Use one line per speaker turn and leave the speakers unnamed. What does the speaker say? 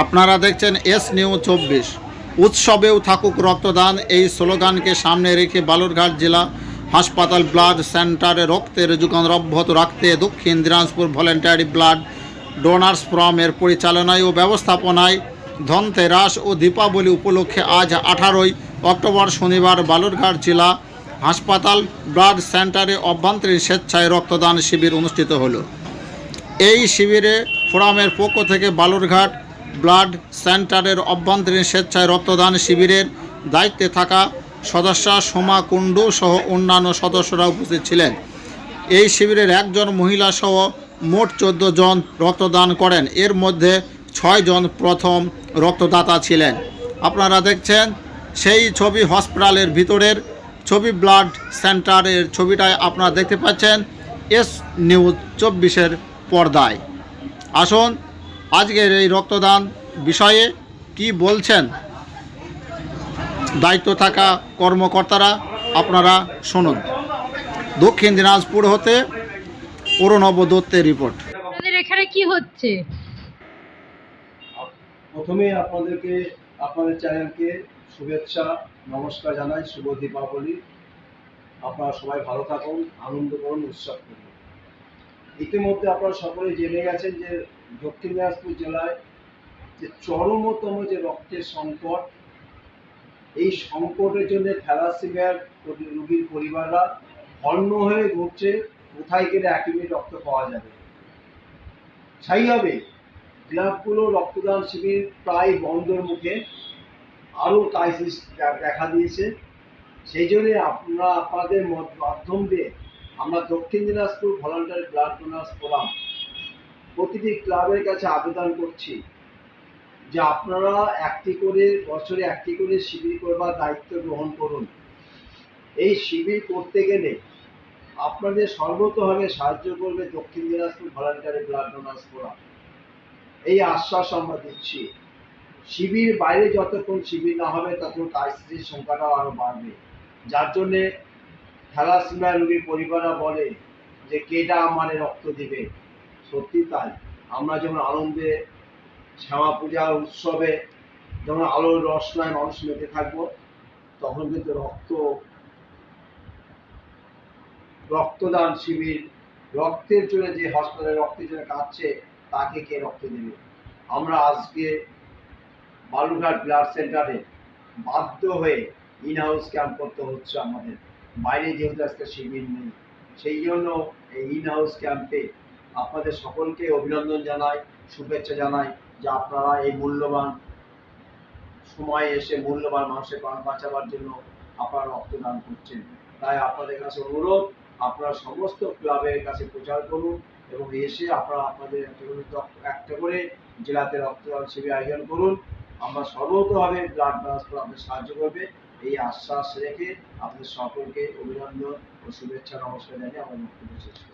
আপনারা দেখছেন S new চব্বিশ। উৎসবেও থাকুক রক্তদান, এই স্লোগানকে সামনে রেখে বালুরঘাট জেলা হাসপাতাল ব্লাড সেন্টারে রক্তের যোগান অব্যাহত রাখতে দক্ষিণ দিনাজপুর ভলেন্টারি ব্লাড ডোনার্স ফ্রমের পরিচালনায় ও ব্যবস্থাপনায় ধনতেরাস ও দীপাবলি উপলক্ষে আজ আঠারোই অক্টোবর শনিবার বালুরঘাট জেলা হাসপাতাল ব্লাড সেন্টারে অভ্যন্তরীণ স্বেচ্ছায় রক্তদান শিবির অনুষ্ঠিত হলো। এই শিবিরে ফোরামের পক্ষ থেকে বালুরঘাট ব্লাড সেন্টারের অভ্যন্তরীণ স্বেচ্ছায় রক্তদান শিবিরের দায়িত্বে থাকা সদস্য সোমা কুণ্ডু সহ অন্যান্য সদস্যরা উপস্থিত ছিলেন। এই শিবিরের একজন মহিলা সহ মোট চোদ্দ জন রক্তদান করেন। এর মধ্যে ছয়জন প্রথম রক্তদাতা ছিলেন। আপনারা দেখছেন সেই ছবি হসপিটালের ভিতরের ছবি ব্লাড সেন্টারের ছবিটায় আপনারা দেখতে পাচ্ছেন। এস নিউজ চব্বিশের পর্দায়। আসুন আজকের এই রক্তদান বিষয়ে কি বলছেন? দায়িত্ব থাকা কর্মকর্তারা আপনারা শুনুন। দক্ষিণ দিনাজপুর হতে অরুণব দত্তের রিপোর্ট।
আপনাদের এখানে কি হচ্ছে?
প্রথমে আপনাদেরকে আপনাদের চ্যানেলকে শুভেচ্ছা নমস্কার জানাই শুভ দীপাবলি। আপনারা সবাই ভালো থাকুন আনন্দ করুন উৎসব করুন। ইতিমধ্যে আপনারা সকলে জেনে গেছেন যে দক্ষিণ দিনাজপুর জেলায় যে চরমতম যে রক্তের সংকট, এই সংকটের জন্য থ্যালাসিমিয়ার রোগীর পরিবাররা হন্য হয়ে ঘুরছে, কোথায় গেলে এক রক্ত পাওয়া যাবে। সেইভাবে ক্লাবগুলো রক্তদান শিবির প্রায় বন্ধের মুখে, আরও ক্রাইসিস দেখা দিয়েছে। সেই জন্য আপনারা, আপনাদের মাধ্যম দিয়ে আমরা Dakshin Dinajpur voluntary blood donors forum প্রতিটি ক্লাবের কাছে আবেদন করছি যে আপনারা একটি করে, বছরে একটি করে শিবির করবার দায়িত্ব গ্রহণ করুন। এই শিবির করতে গেলে আপনাদের সর্বতভাবে সাহায্য করবে Dakshin Dinajpur voluntary blood donors forum এই আশ্বাস আমরা দিচ্ছি। শিবির বাইরে যতক্ষণ শিবির না হবে, ততক্ষণ ক্রাইসিসের সংখ্যাটাও আরও বাড়বে। যার জন্যে থ্যালাসিমিয়া রোগীর পরিবাররা বলে যে কেটা আমারে রক্ত দিবে? সত্যি তাই। আমরা যেমন আনন্দে শ্যামা পূজা উৎসবে যেমন আলোর রসনায় মানুষ মেতে থাকব, তখন কিন্তু রক্ত, রক্তদান শিবির, রক্তের জন্য যে হাসপাতালে রক্তের জন্য কাঁদছে, তাকে কে রক্ত দেবে? আমরা আজকে বালুঘাট ব্লাড সেন্টারে বাধ্য হয়ে ইন হাউস ক্যাম্প করতে হচ্ছে আমাদের। বাইরে যেহেতু আজকে শিবির নেই, সেই জন্য এই ইন হাউস ক্যাম্পে আপনাদের সকলকে অভিনন্দন জানাই, শুভেচ্ছা জানাই যে আপনারা এই মূল্যবান সময়ে এসে মূল্যবান মানুষের প্রাণ বাঁচাবার জন্য আপনারা রক্তদান করছেন। তাই আপনাদের কাছে অনুরোধ, আপনারা সমস্ত ক্লাবের কাছে প্রচার করুন এবং এসে আপনারা আপনাদের একটা করে জেলাতে রক্তদান শিবির আয়োজন করুন। আমরা সর্বতভাবে ব্লাড ট্রান্সফার আপনাদের সাহায্য করবে। এই আশ্বাস রেখে আপনাদের সকলকে অভিনন্দন ও শুভেচ্ছা নমস্কার জানিয়ে আমার বক্তব্য শেষ।